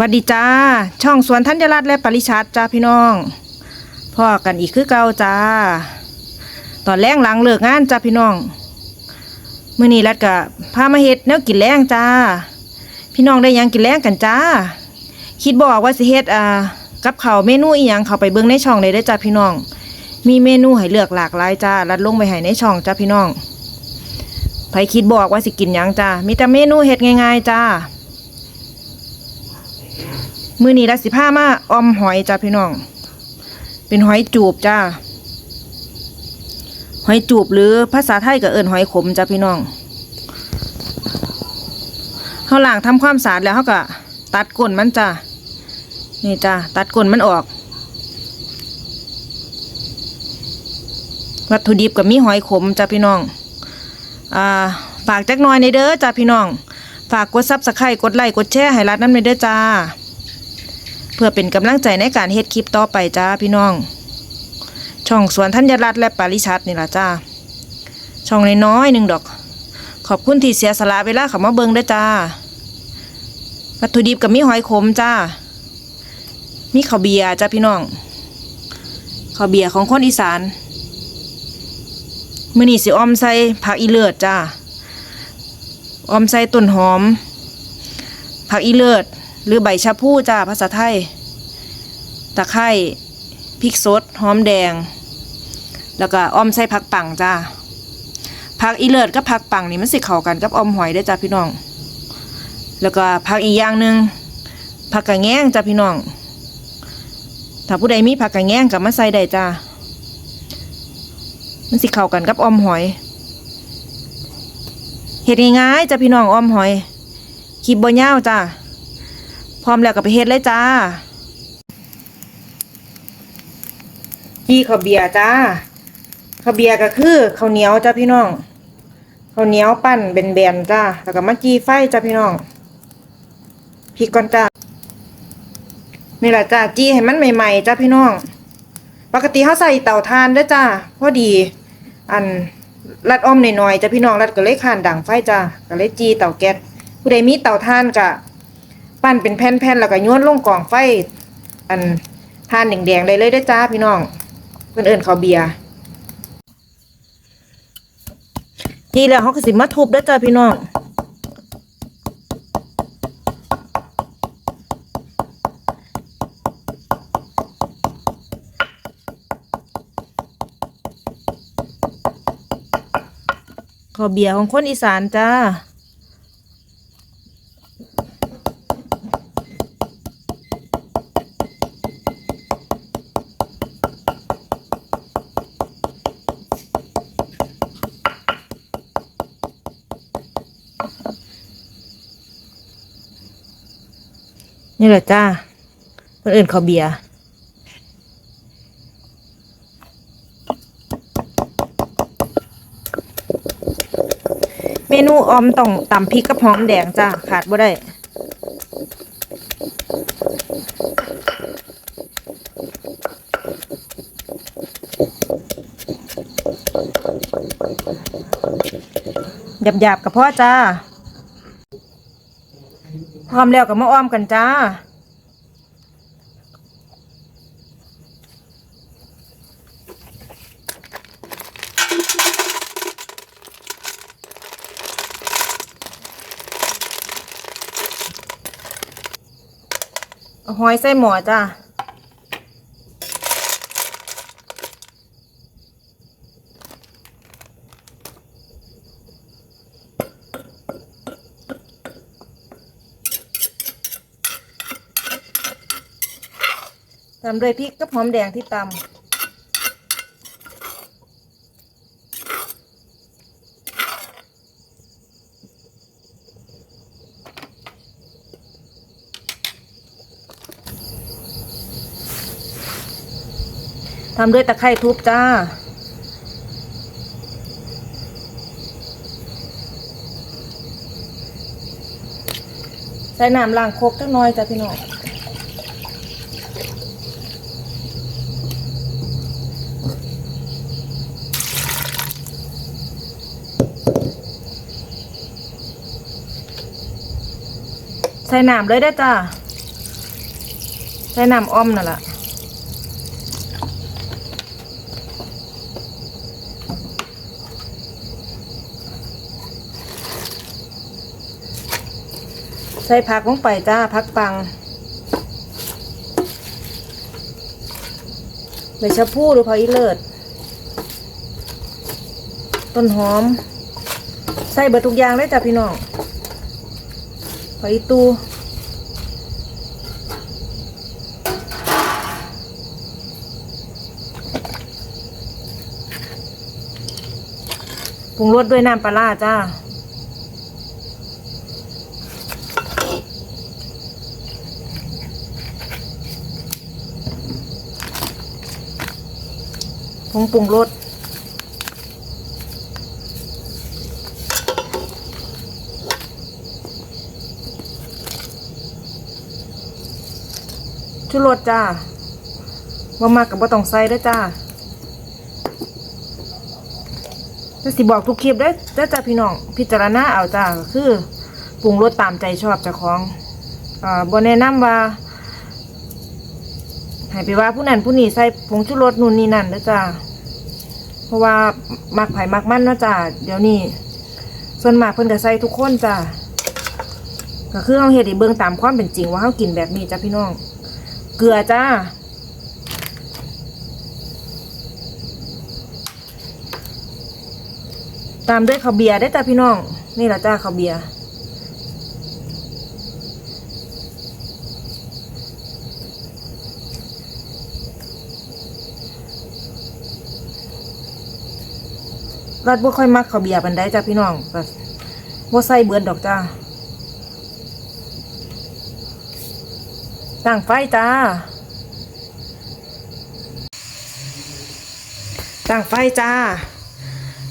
วัสดีจ้า ช่องสวนธัญรัตน์และปริชาติจ้าพี่น้องพ่อกันอีกคือเก่าจ้า ตอนแรงหลังเลิกงานจ้าพี่น้องมื้อนี้รัดกะพามาเฮ็ดแนวกินแรงจ้า พี่น้องได้ยังกินแรงกันจ้า คิดบอกว่าสิเฮ็ดอ่ากับเขาเมนูอีหยังเขาไปเบิ่งในช่องได้เด้จ้าพี่น้อง มีเมนูให้เลือกหลากหลายจ้ารัดลงไปให้ในช่องจ้าพี่น้องไผคิดบอกว่าสิกินยังจ้ามีแต่เมนูเฮ็ดง่าย ๆ จ้า มือนี้รัสิผ้ามาออมหอยจ้าพี่น้อง เป็นหอยจูบจ้า หอยจูบหรือภาษาไทยก็เอิ้นหอยขมจ้าพี่น้องเขาหล้างทำความสะอาดแล้วเขาก็ตัดก้นมันจ้านี่จ้าตัดก้นมันออก วัตถุดิบก็มีหอยขมจ้าพี่น้องอ่าฝากจักหน่อยในเด้อจ้าพี่น้อง ฝากกดซับสไครต์กดไลค์กดแชร์ให้รัดน้ำในเด้อจ้า เพื่อเป็นกำลังใจในการเฮ็ดคลิปต่อไปจ้าพี่น้อง ช่องสวนธัญรัตน์และปาริชัดนี่ล่ะจ้า ช่องน้อยๆหนึ่งดอก ขอบคุณที่เสียสละเวลาเข้ามาเบิ่งด้อจ้า วัตถุดิบกับมีหอยขมจ้า มีข้าวเบียร์จ้าพี่น้องข้าวเบียร์ของคนอีสานมื้อนี้สิออมใส่ผักอีเลือดจ้าออมใส่ต้นหอม ผักอีเลือด หรือใบชะพูจ้าภาษาไทย ตะไคร้พริกสดหอมแดง แล้วก็ออมใส่ผักปังจ้าผักอีเลือดกับผักปังนี่มันสิเข้ากันกับออมหอยได้จ้าพี่น้อง แล้วก็ผักอีกอย่างหนึ่งผักกะแง้งจ้าพี่น้อง ถ้าผู้ใดมีผักกะแง้งกับมาใส่ได้จ้ามันสิเข้ากันกับออมหอยเฮ็ดง่ายๆจ้าพี่น้องออมหอยคลิปบ่ยาวจ้า พร้อมแล้วก็ไปเฮ็ดเลยจ้าจี้ข้าวเบียร์จ้าข้าวเบียร์ก็คือข้าวเหนียวจ้าพี่น้องข้าวเหนียวปั้นเป็นแบนๆจ้าแล้วก็มาจี้ไฟจ้าพี่น้องพริกก่อนจ้านี่แหละจ้าจี้ให้มันใหม่ๆจ้าพี่น้อง ปกติเขาใส่เต่าถ่านเด้อจ้าพอดี อันรัดอ้อมหน่อยๆจ้าพี่น้องรัดก็เลยขานดังไฟจ้าก็เลยจี้เต่าแก๊สผู้ใดมีเต่าถ่านก็ ปั้นเป็นแผ่นๆแล้วก็ย้วนลงกล่องไฟ อันทานแดงๆเลยเลยได้จ้าพี่น้องเพื่อนเอิญเขาวเบียร์นี่แหล้วเขาก็สิมาทุบได้จ้าพี่น้องข้าวเบียร์ของคนอีสานจ้า นี่แหละจ้าคนอื่นเขาเบียร์เมนูออมต้องตำพริกกับหอมแดงจ้าขาดบ่ได้หยาบๆกับพ่อจ้า พร้อมแล้วกับมาอ้อมกันจ้าเอาหอยใส่หมอจ้า ตามด้วยพริกกับหอมแดงที่ตำทำด้วยตะไคร้ทุบจ้า ใส่น้ำล้างโคกจักหน่อยจ้ะพี่น้อง ใส่น้ำเลยได้จ้าใส่น้ำอ้อมนั่นแหละใส่ผักลงไปจ้าผักปังใบชะพูหรือพออีเลิศต้นหอม ใส่เบิดทุกอย่างเลยจ้ะพี่น้อง พออีตูปรุงรสด้วยน้ำปลาร้าจ้า ผงปรุงรส ชุรสจ้าบ่มากกับบ่ต้องใส่ด้จ้าจะสิบอกทุกคลิปได้ได้จ้าพี่น้อง พิจารณาเอาจ้าคือปรุงรสตามใจชอบเจ้าของอ่าบ่แนะนำว่าให้ไปว่าผู้นั้นผู้นี้ใส่ผงชูรสนู่นนี่นั่นเด้จ้าเพราะว่ามักไผ่มักมันนะจ้าเดี๋ยวนี้ส่วนมากเพิ่นก็ใส่ทุกคนจ้าก็คือเฮาเฮ็ดให้เบิ่งตามความเป็นจริงว่าเฮากินแบบนี้จ้าพี่น้อง เกลือจ้า ตามด้วยข้าวเบียร์ได้จ้าพี่น้อง นี่แหละจ้าข้าวเบียร์รัดบ่ค่อยมักข้าวเบียร์ปันได้จ้าพี่น้องก็บ่ใส่เบิดดอกจ้า ตั้งไฟจ้า ตั้งไฟจ้า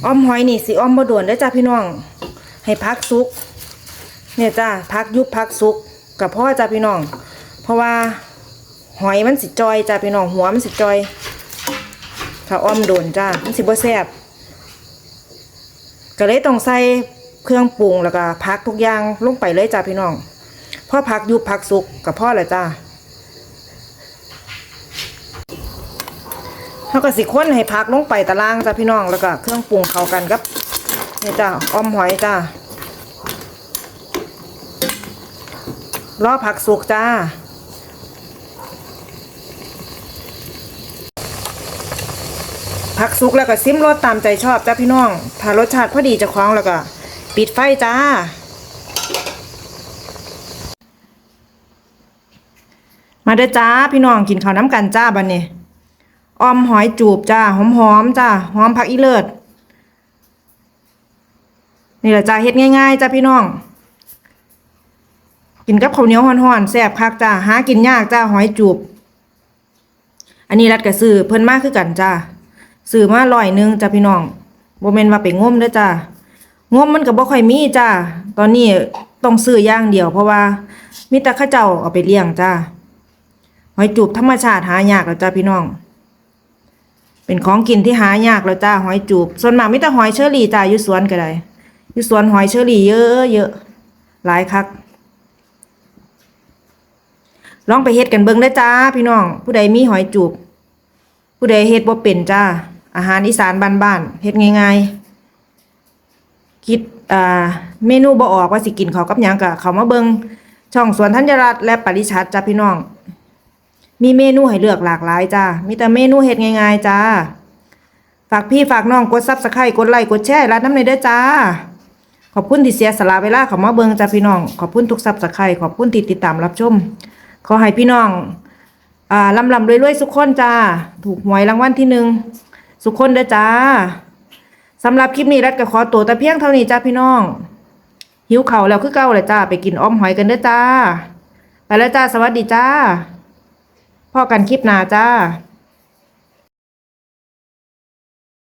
อ้อมหอยนี่สิอ้อมบ่ด่วนเด้จ้าพี่น้อง ให้พักสุก เนี่ยจ้าพักยุบพักสุกกับพ่อจ้าพี่น้อง เพราะว่าหอยมันสิจอยจ้าพี่น้องหัวมันสิจอยถ้าอ้อมโดนจ้ามันสิบ่แซ่บก็เลยต้องใส่เครื่องปรุงแล้วก็พักทุกอย่างลงไปเลยจ้าพี่น้อง พ่อพักยุบพักสุกกับพ่อแหละจ้าเขาก็สิค้นให้พักลงไปตารางจ้าพี่น้องแล้วก็เครื่องปรุงเข้ากันกับนี่จ้าอ้อมหอยจ้ารอผักสุกจ้าผักสุกแล้วก็ซิมรสตามใจชอบจ้าพี่น้อง ถ้ารสชาติพอดีจะคล้องแล้วก็ ปิดไฟจ้า มาเด้อจ้าพี่น้องกินข้าวน้ำกันจ้าบันนี้ออมหอยจูบจ้าหอมหอมจ้าหอมผักอีเลิศนี่แหละจ้าเฮ็ดง่ายๆจ้าพี่น้อง กินกับข้าวเหนียวห่อนๆแซ่บคักจ้าหากินยากจ้าหอยจูบ อันนี้รัดกระซื้อเพิ่นมากคือกันจ้าซื้อมาร้อยหนึงจ้าพี่น้องโบ่แม่นว่าไปงมเด้อจ้างมมันก็บ่ค่อยมีจ้าตอนนี้ต้องซื้อย่างเดียวเพราะว่ามีแต่ข้าเจ้าเอาไปเลี้ยงจ้า หอยจูบธรรมชาติหายากแล้วจ้าพี่น้อง เป็นของกินที่หายากแล้วจ้าหอยจูบ ส่วนมากมีแต่หอยเชอรี่จ้าอยู่สวนก็ได้อยู่สวนหอยเชอรี่เยอะเยอะหลายคักลองไปเฮ็ดกันเบิ่งได้จ้า พี่น้อง ผู้ใดมีหอยจูบ ผู้ใดเฮ็ดบ่เป็นจ้า อาหารอีสานบ้านๆเฮ็ดง่ายๆ คิดอ่าเมนูบ่ออกว่าสิกินข้ากับหยังก็เขามาเบิ่งช่องสวนธัญรัตน์และปริชัดจ้าพี่น้อง มีเมนูให้เลือกหลากหลายจ้ามีแต่เมนูเฮ็ดง่ายๆจ้า ฝากพี่ฝากน้องกด Subscribe กดไลค์กดแชร์รัดน้ำในเด้อจ้า ขอบคุณที่เสียสละเวลาเข้ามาเบิ่งจ้าพี่น้อง ขอบคุณทุก Subscribe ขอบคุณที่ติดตามรับชม ขอให้พี่น้อง อ่าลำลำรวยๆสุขคนจ้า ถูกหวยรางวัลที่หนึ่งสุขคนเด้อจ้าสำหรับคลิปนี้รัดก็ขอตัวแต่เพียงเท่านี้จ้าพี่น้อง หิวเข่าแล้วคือเก่าเลยจ้า ไปกินอ้อมหอยกันเด้อจ้า ไปแล้วจ้า สวัสดีจ้า พ่อกันคลิปหน้าจ้า